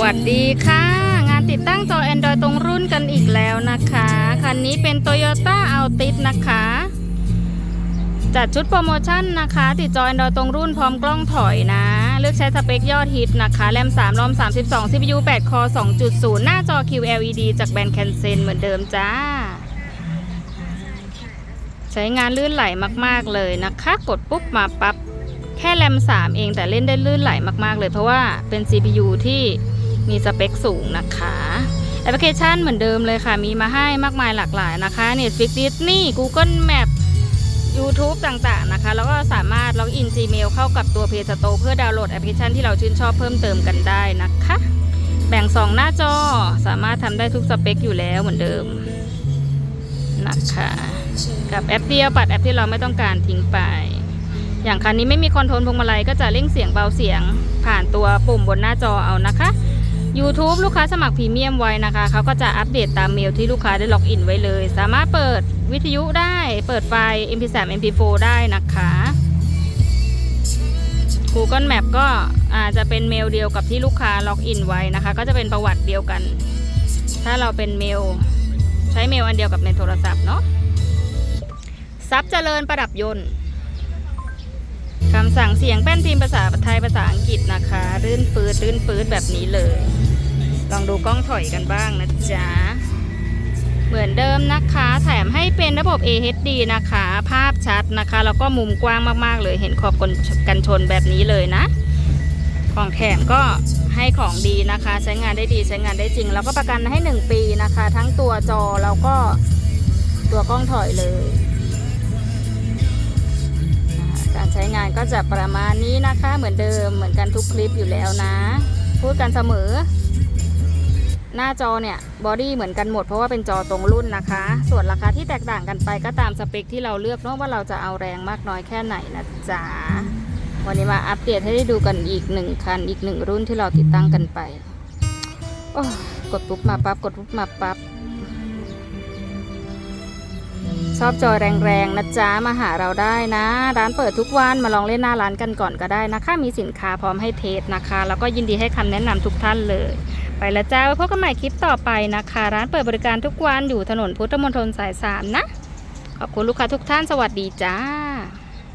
วัสดีค่ะ งานติดตั้งจอ Android ตรงรุ่นกันอีกแล้วนะคะ คันนี้เป็น Toyota Altis นะคะ จัดชุดโปรโมชั่นนะคะ ติดจอ Android ตรงรุ่นพร้อมกล้องถอยนะ เลือกใช้สเปคยอดฮิตนะคะแรม3รอม 32 CPU 8 คอ 2.0 หน้าจอ QLED จากแบรนด์แคนเซนเหมือนเดิมจ้า ใช้งานลื่นไหลมาก ๆ เลยนะคะ กดปุ๊บมาปั๊บแค่แรม 3 เองแต่เล่นได้ลื่นไหลมาก ๆ เลยเพราะว่าเป็น CPU ที่ มีสเปคสูงนะคะแอปพลิเคชันเหมือนเดิมเลยค่ะ มีมาให้มากมายหลากหลายนะคะ Netflix Disney Google Map YouTube ต่างๆนะคะ แล้วก็สามารถล็อกอิน Gmail เข้ากับตัว Play Store เพื่อดาวน์โหลดแอปพลิเคชันที่เราชื่นชอบเพิ่มเติมกันได้นะคะ แบ่ง 2 หน้าจอสามารถทำได้ทุกสเปคอยู่แล้วเหมือนเดิมนะคะกับแอปเดียวปัดแอปที่เราไม่ต้องการทิ้งไป อย่างคันนี้ไม่มีคอนโทรลพวงมาลัยก็จะเร่งเสียงเบาเสียงผ่านตัวปุ่มบนหน้าจอเอานะคะ YouTube ลูกค้าสมัครพรีเมียมไว้นะคะ เขาก็จะอัปเดตตามเมลที่ลูกค้าได้ล็อกอินไว้เลย สามารถเปิดวิทยุได้ เปิดไฟล์ MP3 MP4 ได้นะคะ Google Map ก็อาจจะเป็นเมลเดียวกับที่ลูกค้าล็อกอินไว้นะคะ ก็จะเป็นประวัติเดียวกัน ถ้าเราเป็นเมล ใช้เมลอันเดียวกับในโทรศัพท์เนาะซับเจริญประดับยนต์ คำสั่งเสียงแป้นพิมพ์ภาษาไทยภาษาอังกฤษนะคะ รื่นปืดรื่นปืดแบบนี้เลย ลองดูกล้องถอยกันบ้างนะจ๊ะ เหมือนเดิมนะคะ แถมให้เป็นระบบ AHD นะคะ ภาพชัดนะคะ แล้วก็มุมกว้างมากๆ เลยเห็นขอบกันชนแบบนี้เลยนะ ของแถมก็ให้ของดีนะคะ ใช้งานได้ดีใช้งานได้จริง แล้วก็ประกันให้ 1 ปีนะคะ ทั้งตัวจอแล้วก็ตัวกล้องถอยเลยานก็จะประมาณนี้นะคะ เหมือนเดิมเหมือนกันทุกคลิปอยู่แล้วนะ พูดกันเสมอ หน้าจอเนี่ยบอดี้เหมือนกันหมดเพราะว่าเป็นจอตรงรุ่นนะคะ ส่วนราคาที่แตกต่างกันไปก็ตามสเปคที่เราเลือกเนาะว่าเราจะเอาแรงมากน้อยแค่ไหนนะจ๊ะวันนี้มาอัปเดตให้ได้ดูกันอีกหนึ่งคันอีกหนึ่งรุ่นที่เราติดตั้งกันไปโอ้กดปุ๊บมาปั๊บกดปุ๊บมาปั๊บ ชอบจอยแรงๆนะจ๊ะมาหาเราได้นะ ร้านเปิดทุกวันมาลองเล่นหน้าร้านกันก่อนก็ได้นะคะ มีสินค้าพร้อมให้เทสนะคะ แล้วก็ยินดีให้คำแนะนำทุกท่านเลย ไปแล้วจ้าไว้พบกันใหม่คลิปต่อไปนะคะ ร้านเปิดบริการทุกวันอยู่ถนนพุทธมณฑลสายสามนะขอบคุณลูกค้าทุกท่านสวัสดีจ้า